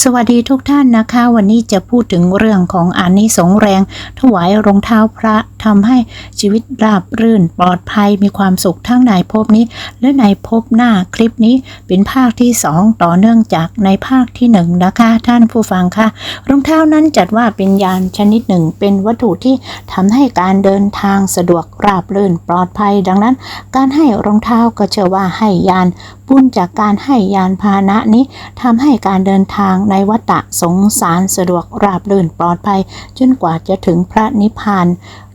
สวัสดีทุกท่านนะคะ วันนี้จะพูดถึงเรื่องของอานิสงส์แรง ถวายรองเท้าพระทำให้ชีวิตราบรื่นปลอดภัยมีความสุขทั้งในภพนี้ และในภพหน้าคลิปนี้เป็นภาคที่ 2 ต่อเนื่องจากในภาคที่1นะคะ ท่านผู้ฟังคะรองเท้านั้นจัดว่าเป็นยานชนิดหนึ่ง เป็นวัตถุที่ทำให้การเดินทางสะดวกราบรื่นปลอดภัย ดังนั้น การให้รองเท้าก็เชื่อว่าให้ยาน บุญจากการให้ยานพาหนะนี้ทำให้การเดินทางในวัฏสงสารสะดวกราบรื่นปลอดภัย จนกว่าจะถึงพระนิพพาน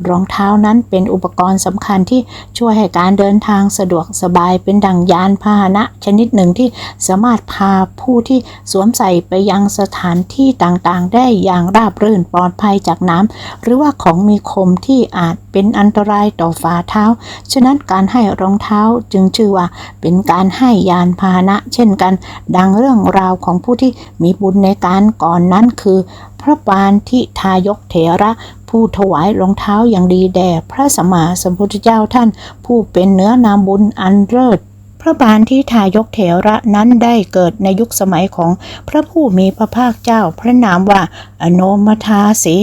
รองเท้านั้นเป็นอุปกรณ์สำคัญที่ช่วยให้การเดินทางสะดวกสบายเป็นดังยานพาหนะ ชนิดหนึ่งที่สามารถพาผู้ที่สวมใส่ไปยังสถานที่ต่างๆ ได้อย่างราบรื่นปลอดภัยจากน้ำหรือว่าของมีคมที่อาจเป็นอันตรายต่อฝ่าเท้า ฉะนั้นการให้รองเท้าจึงชื่อว่า เป็นการให้ยานพาหนะ เช่นกัน ดังเรื่องราวของผู้ที่มีบุญในการก่อนนั้นคือ ระปานทิทายกเถระผู้ถวายรองเท้าอย่างดีแด่พระสัมมาสัมพุทธเจ้าท่าน ผู้เป็นเนื้อนามบุญอันเลิศพระบาลที่ทายกเถระนั้นได้เกิดในยุคสมัยของพระผู้มีพระภาคเจ้า พระนามว่าอโนมทาสี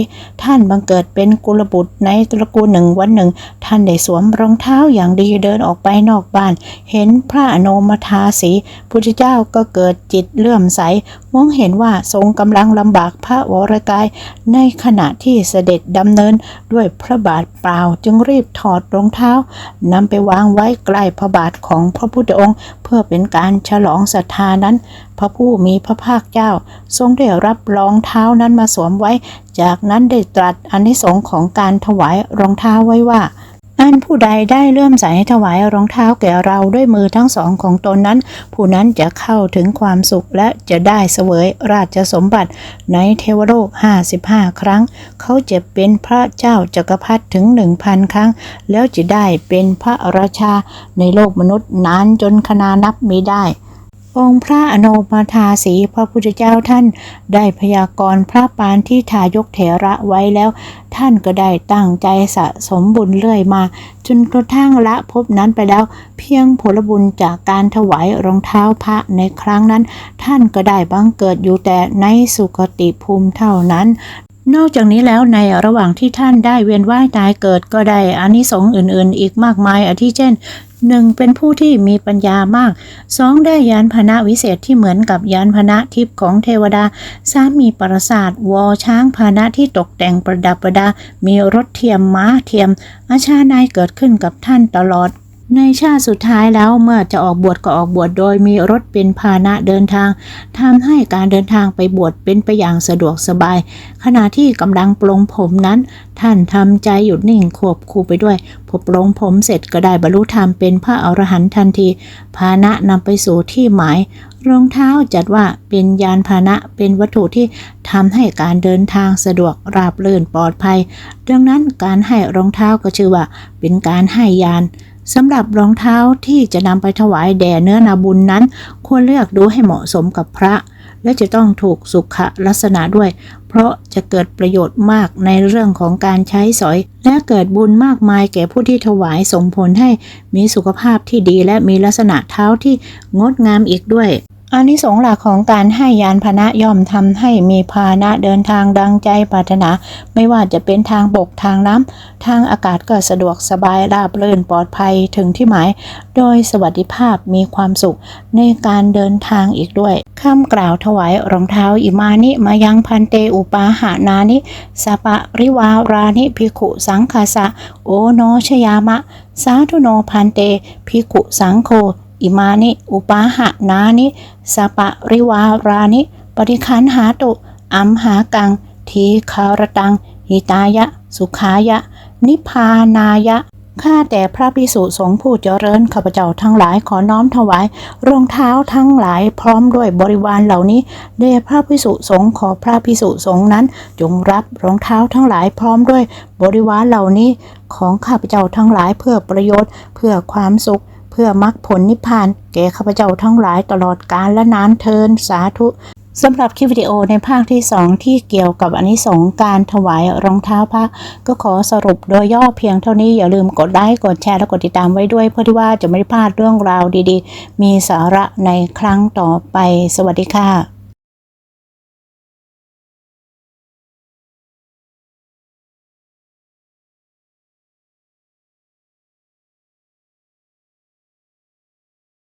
ท่านบังเกิดเป็นกุลบุตรในตระกูลหนึ่งวันหนึ่ง ท่านได้สวมรองเท้าอย่างดีเดินออกไปนอกบ้าน เห็นพระอโนมทาสีพุทธเจ้าก็เกิดจิตเลื่อมใส มองเห็นว่าทรงกำลังลำบากพระวรกาย ในขณะที่เสด็จดำเนินด้วยพระบาทเปล่าจึงรีบถอดรองเท้านำไปวางไว้ใกล้พระบาทของพระพุทธองค์ เพื่อเป็นการฉลองศรัทธานั้น พระผู้มีพระภาคเจ้า ทรงได้รับรองเท้านั้นมาสวมไว้ จากนั้นได้ตรัสอนนิสงค์ของการถวายรองเท้าไว้ว่า อันผู้ใดได้เลื่อมใสถวายรองเท้าแก่เราด้วยมือทั้งสองของตนนั้น ผู้นั้นจะเข้าถึงความสุขและจะได้เสวยราชสมบัติในเทวโลก 55 ครั้ง เขาจะเป็นพระเจ้าจักรพรรดิถึง 1,000 ครั้ง แล้วจะได้เป็นพระราชาในโลกมนุษย์นานจนคณานับไม่ได้ องค์พระอโนมาทาสีพระพุทธเจ้าท่านได้พยากรณ์พระปานที่ทายกเถระไว้แล้ว ท่านก็ได้ตั้งใจสะสมบุญเรื่อยมา จนกระทั่งละภพนั้นไปแล้ว เพียงผลบุญจากการถวายรองเท้าพระในครั้งนั้น ท่านก็ได้บังเกิดอยู่แต่ในสุคติภูมิเท่านั้นนอกจากนี้แล้วในระหว่างที่ท่านได้เวียนว่ายตายเกิดก็ได้อานิสงส์อื่นๆ อีกมากมายอาทิเช่น หนึ่งเป็นผู้ที่มีปัญญามากสองได้ยานพาหนะวิเศษที่เหมือนกับยานพาหนะทิพย์ของเทวดาสามมีปราสาทวอช้างพาหนะที่ตกแต่งประดับประดา มีรถเทียมม้าเทียม อาชานายเกิดขึ้นกับท่านตลอด ในชาติสุดท้ายแล้วเมื่อจะออกบวชก็ออกบวชโดยมีรถเป็นพาหนะเดินทางทำให้การเดินทางไปบวชเป็นไปอย่างสะดวกสบาย ขณะที่กำลังปลงผมนั้น ท่านทำใจหยุดนิ่งควบคู่ไปด้วยพอปลงผมเสร็จก็ได้บรรลุธรรมเป็นพระอรหันต์ทันทีพาหนะนำไปสู่ที่หมายรองเท้าจัดว่าเป็นยานพาหนะเป็นวัตถุที่ทำให้การเดินทางสะดวกราบรื่นปลอดภัย ดังนั้นการให้รองเท้าก็ชื่อว่า เป็นการให้ยาน สำหรับรองเท้าที่จะนำไปถวายแด่เนื้อนาบุญนั้น ควรเลือกดูให้เหมาะสมกับพระ และจะต้องถูกสุขลักษณะด้วย เพราะจะเกิดประโยชน์มากในเรื่องของการใช้สอย และเกิดบุญมากมายแก่ผู้ที่ถวายส่งผลให้มีสุขภาพที่ดีและมีลักษณะเท้าที่งดงามอีกด้วย อานิสงส์หลักของการให้ยานพานะย่อมทำให้มีพานะเดินทางดังใจปรารถนา ไม่ว่าจะเป็นทางบกทางน้ำทางอากาศก็สะดวกสบายราบรื่นปลอดภัยถึงที่หมาย โดยสวัสดิภาพมีความสุขในการเดินทางอีกด้วยข้ามกล่าวถวายรองเท้าอิมานิมายังพันเตอุปาหานานิสปะริวารานิภิกขุสังคาสะโอโนชยามะ สาธุโนพันเตภิกขุสังโฆ อิมานิ อุปาหะนานิสปะริวารานิปริคันหาตุอัมหากัง ทีคารตัง หิตายะ สุขายะ นิพานายะข้าแต่พระพิสุสงฆ์ผู้เจริญข้าพเจ้าทั้งหลายขอน้อมถวาย รองเท้าทั้งหลายพร้อมด้วยบริวารเหล่านี้เดชพระพิสุสงฆ์ขอพระพิสุสงฆ์นั้น จงรับรองเท้าทั้งหลายพร้อมด้วยบริวารเหล่านี้ ของข้าพเจ้าทั้งหลายเพื่อประโยชน์เพื่อความสุข พื่อมรรคผลนิพพานแก่ข้าพเจ้าทั้งหลายตลอดกาลและนานเทินสาธุสำหรับคลิปวิดีโอในภาคที่ 2 ที่เกี่ยวกับอนิสงส์การถวายรองเท้าพระ ก็ขอสรุปโดยย่อเพียงเท่านี้อย่าลืมกดไลค์กดแชร์และกดติดตามไว้ด้วย เพื่อที่ว่าจะไม่พลาดเรื่องราวดีๆ มีสาระในครั้งต่อไป สวัสดีค่ะ